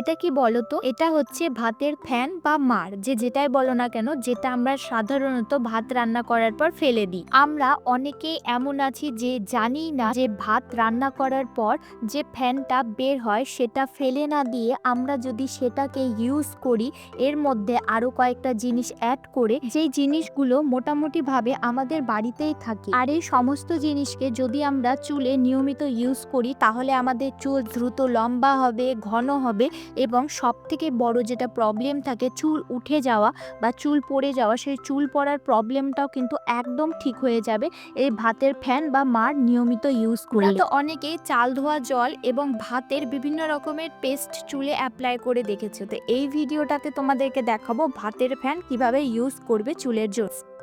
এটা কি বলো তো এটা হচ্ছে ভাতের ফ্যান বা মার, যে যেটাই বলো না কেন, যেটা আমরা সাধারণত ভাত রান্না করার পর ফেলে দিই। আমরা অনেকেই এমন আছি যে জানি না যে ভাত রান্না করার পর যে ফ্যানটা বের হয়, সেটা ফেলে না দিয়ে আমরা যদি সেটাকে ইউজ করি, এর মধ্যে আরও কয়েকটা জিনিস অ্যাড করে, যেই জিনিসগুলো মোটামুটি ভাবে আমাদের বাড়িতেই থাকে। আর এই সমস্ত জিনিসকে যদি আমরা চুলে নিয়মিত ইউজ করি, তাহলে আমাদের চুল দ্রুত লম্বা হবে, ঘন হবে এবং সব থেকে বড় যেটা প্রবলেম থাকে, চুল উঠে যাওয়া বা চুল পড়ে যাওয়া, সেই চুল পড়ার প্রবলেমটাও কিন্তু একদম ঠিক হয়ে যাবে এই ভাতের ফ্যান বা মার নিয়মিত ইউজ করলে তো অনেকেই চাল ধোয়া জল এবং ভাতের বিভিন্ন রকমের পেস্ট চুলে অ্যাপ্লাই করে দেখেছ। তো এই ভিডিওটাতে তোমাদেরকে দেখাবো ভাতের ফ্যান কীভাবে ইউজ করবে চুলের জন্য।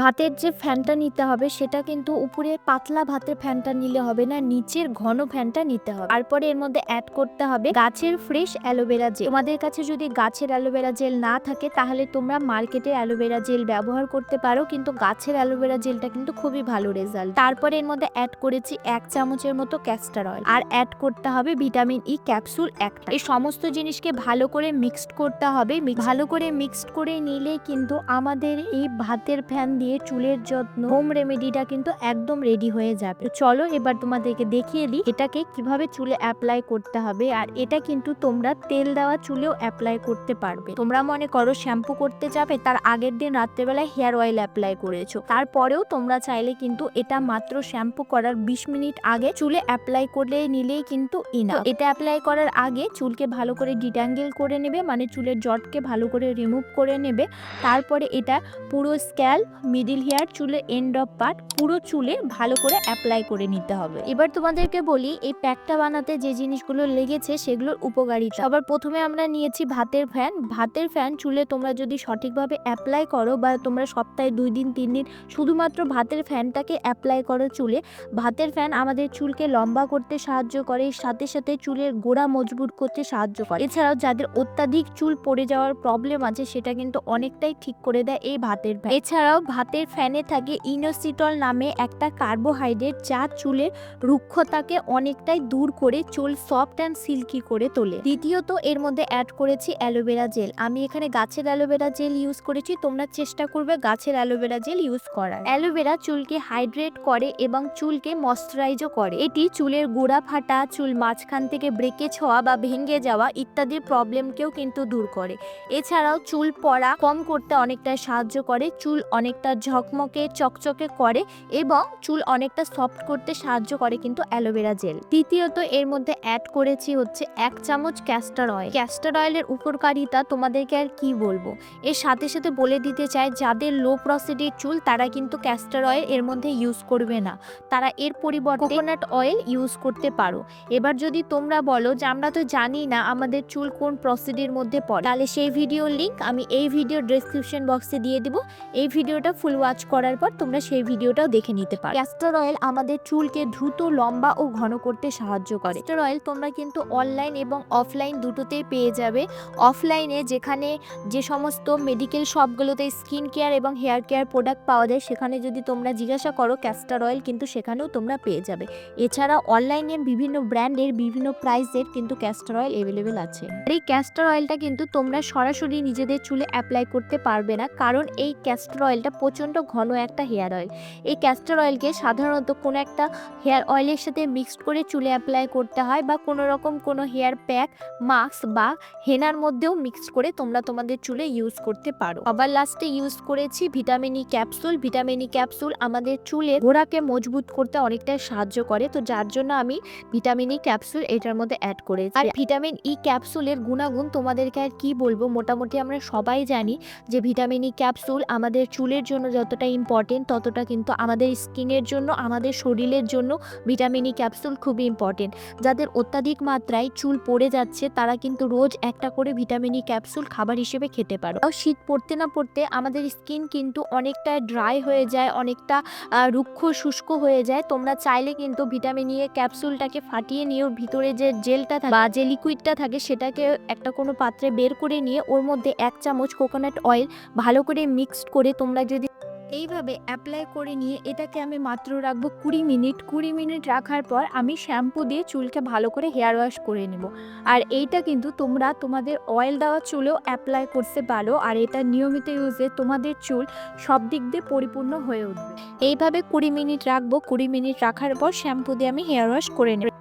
ভাতের যে ফ্যানটা নিতে হবে, সেটা কিন্তু উপরে পাতলা ভাতের ফ্যানটা নিলে হবে না, নিচের ঘন ফ্যানটা নিতে হবে। তারপরে এর মধ্যে অ্যাড করতে হবে গাছের ফ্রেশ অ্যালোভেরা জেল তোমাদের কাছে যদি গাছের অ্যালোভেরা জেল না থাকে, তাহলে তোমরা মার্কেটের অ্যালোভেরা জেল ব্যবহার করতে পারো, কিন্তু গাছের অ্যালোভেরা জেলটা কিন্তু খুবই ভালো রেজাল্ট তারপরে এর মধ্যে অ্যাড করেছি এক চামচের মতো ক্যাস্টার অয়েল আর অ্যাড করতে হবে ভিটামিন ই ক্যাপসুল একটা। এই সমস্ত জিনিসকে ভালো করে মিক্সড করতে হবে। ভালো করে মিক্সড করে নিলে কিন্তু আমাদের এই ভাতের ফ্যান দিয়ে চুলের যত্ন হোম রেমেডিটা কিন্তু একদম রেডি হয়ে যাবে। চলো এবার তোমাদেরকে দেখিয়ে দিই এটাকে কীভাবে চুলে অ্যাপ্লাই করতে হবে আর এটা কিন্তু তোমরা তেল দেওয়া চুলেও অ্যাপ্লাই করতে পারবে। তোমরা মনে করো শ্যাম্পু করতে যাবে, তার আগের দিন রাত্রেবেলায় হেয়ার অয়েল অ্যাপ্লাই করেছ। তারপরেও তোমরা চাইলে কিন্তু এটা মাত্র শ্যাম্পু করার বিশ মিনিট আগে চুলে অ্যাপ্লাই করে নিলেই কিন্তু ইনা এটা অ্যাপ্লাই করার আগে চুলকে ভালো করে ডিট্যাঙ্গেল করে নেবে মানে চুলের জটকে ভালো করে রিমুভ করে নেবে। তারপরে এটা পুরো স্ক্যাল মিডিল হেয়ার চুলে এন্ড অফ পার্ট পুরো চুলে ভালো করে অ্যাপ্লাই করে নিতে হবে। এবার তোমাদেরকে বলি, এই প্যাকটা বানাতে যে জিনিসগুলো লেগেছে, সেগুলোর উপকারিতা। আবার প্রথমে আমরা নিয়েছি ভাতের ফ্যান ভাতের ফ্যান চুলে তোমরা যদি সঠিকভাবে অ্যাপ্লাই করো বা তোমরা সপ্তাহে দুই দিন, তিন দিন শুধুমাত্র ভাতের ফ্যানটাকে অ্যাপ্লাই করো চুলে, ভাতের ফ্যান আমাদের চুলকে লম্বা করতে সাহায্য করে, সাথে সাথে চুলের গোড়া মজবুত করতে সাহায্য করে। এছাড়াও যাদের অত্যাধিক চুল পড়ে যাওয়ার প্রবলেম আছে, সেটা কিন্তু অনেকটাই ঠিক করে দেয় এই ভাতের ফ্যান এছাড়াও ভাতের ফ্যানে থাকে ইনোসিটল নামে একটা কার্বোহাইড্রেট যা চুলের রুক্ষতাকে অনেকটাই দূর করে চুল সফট অ্যান্ড সিল্কি করে তোলে। দ্বিতীয়ত, এর মধ্যে অ্যাড করেছি অ্যালোভেরা জেল। আমি এখানে গাছের অ্যালোভেরা জেল ইউজ করেছি, তোমরা চেষ্টা করবে গাছের অ্যালোভেরা জেল ইউজ করার। অ্যালোভেরা চুলকে হাইড্রেট করে এবং চুলকে ময়শ্চারাইজও করে। এটি চুলের গোড়া ফাটা, চুল মাঝখান থেকে ব্রেকেজ হওয়া বা ভেঙে যাওয়া ইত্যাদি প্রবলেমকেও কিন্তু দূর করে। এছাড়াও চুল পড়া কম করতে অনেকটা সাহায্য করে, চুল অনেকটা ঝকমকে, চকচকে করে এবং চুল অনেকটা সফট করতে সাহায্য করে কিন্তু অ্যালোভেরা জেল তৃতীয়ত এর মধ্যে অ্যাড করেছি হচ্ছে এক চামচ ক্যাস্টার অয়েল ক্যাস্টার অয়েলের উপকারিতা তোমাদেরকে আর কি বলব? এর সাথে সাথে বলে দিতে চাই, যাদের লো প্রসিডির চুল, তারা কিন্তু ক্যাস্টার অয়েল এর মধ্যে ইউজ করবে না। তারা এর পরিবর্তে কোকোনাট অয়েল ইউজ করতে পারো। এবার যদি তোমরা বলো যে আমরা তো জানি না আমাদের চুল কোন প্রসিডির মধ্যে পড়ে, তাহলে সেই ভিডিওর লিঙ্ক আমি এই ভিডিও ডেসক্রিপশন বক্সে দিয়ে দিব। এই ভিডিওটা ফুল ওয়াচ করার পর তোমরা সেই ভিডিওটাও দেখে নিতে পারো। ক্যাস্টর অয়েল আমাদের চুলকে দ্রুত, লম্বা ও ঘন করতে সাহায্য করে। ক্যাস্টর অয়েল তোমরা কিন্তু অনলাইন এবং অফলাইন দুটোতেই পেয়ে যাবে। অফলাইনে যেখানে যে সমস্ত মেডিকেল শপগুলোতে স্কিন কেয়ার এবং হেয়ার কেয়ার প্রোডাক্ট পাওয়া যায়, সেখানে যদি তোমরা জিজ্ঞাসা করো ক্যাস্টর অয়েল কিন্তু সেখানেও তোমরা পেয়ে যাবে। এছাড়া অনলাইনে বিভিন্ন ব্র্যান্ডের বিভিন্ন প্রাইসের কিন্তু ক্যাস্টর অয়েল অ্যাভেলেবেল আছে। আর এই ক্যাস্টর অয়েলটা কিন্তু তোমরা সরাসরি নিজেদের চুলে অ্যাপ্লাই করতে পারবে না, কারণ এই ক্যাস্টর অয়েলটা প্রচণ্ড ঘন একটা হেয়ার অয়েল। এই ক্যাস্টর অয়েলকে সাধারণত কোনো একটা হেয়ার অয়েলের সাথে মিক্সড করে চুলে অ্যাপ্লাই করতে হয় বা কোনো রকম কোনো হেয়ার প্যাক মাস্ক বা হেনার মধ্যেও মিক্সড করে তোমরা তোমাদের চুলে ইউজ করতে পারো। আবার লাস্টে ইউজ করেছি vitamin E capsule vitamin E capsule আমাদের চুলে গোড়াকে মজবুত করতে অনেকটাই সাহায্য করে। তো যার জন্য আমি ভিটামিন ই ক্যাপসুল এটার মধ্যে অ্যাড করেছি। আর ভিটামিন ই ক্যাপসুলের গুণাগুণ তোমাদেরকে আর কি বলব? মোটামুটি আমরা সবাই জানি যে ভিটামিন ই ক্যাপসুল আমাদের চুলের জন্য যতটা ইম্পর্টেন্ট ততটা কিন্তু আমাদের স্কিনের জন্য, আমাদের শরীরের জন্য ভিটামিন ই ক্যাপসুল খুবই ইম্পর্টেন্ট যাদের অত্যাধিক মাত্রায় চুল পড়ে যাচ্ছে, তারা কিন্তু রোজ একটা করে ভিটামিন ই ক্যাপসুল খাবার হিসেবে খেতে পারো। শীত পড়তে না পড়তে আমাদের স্কিন কিন্তু অনেকটা ড্রাই হয়ে যায়, অনেকটা রুক্ষ শুষ্ক হয়ে যায়। তোমরা চাইলে কিন্তু ভিটামিন এর ক্যাপসুলটাকে ফাটিয়ে নিয়ে ওর ভিতরে যে জেলটা থাকে বা যে লিকুইডটা থাকে, সেটাকে একটা কোনো পাত্রে বের করে নিয়ে ওর মধ্যে এক চামচ কোকোনাট অয়েল ভালো করে মিক্সড করে তোমরা যদি এইভাবে অ্যাপ্লাই করে নিয়ে এটাকে আমি মাত্র রাখব কুড়ি মিনিট। কুড়ি মিনিট রাখার পর আমি শ্যাম্পু দিয়ে চুলকে ভালো করে হেয়ার ওয়াশ করে নেব। আর এইটা কিন্তু তোমরা তোমাদের অয়েল দেওয়া চুলেও অ্যাপ্লাই করতে পারো। আর এটা নিয়মিত ইউজে তোমাদের চুল সব দিক দিয়ে পরিপূর্ণ হয়ে উঠবে। এইভাবে কুড়ি মিনিট রাখব। কুড়ি মিনিট রাখার পর শ্যাম্পু দিয়ে আমি হেয়ার ওয়াশ করে নেব।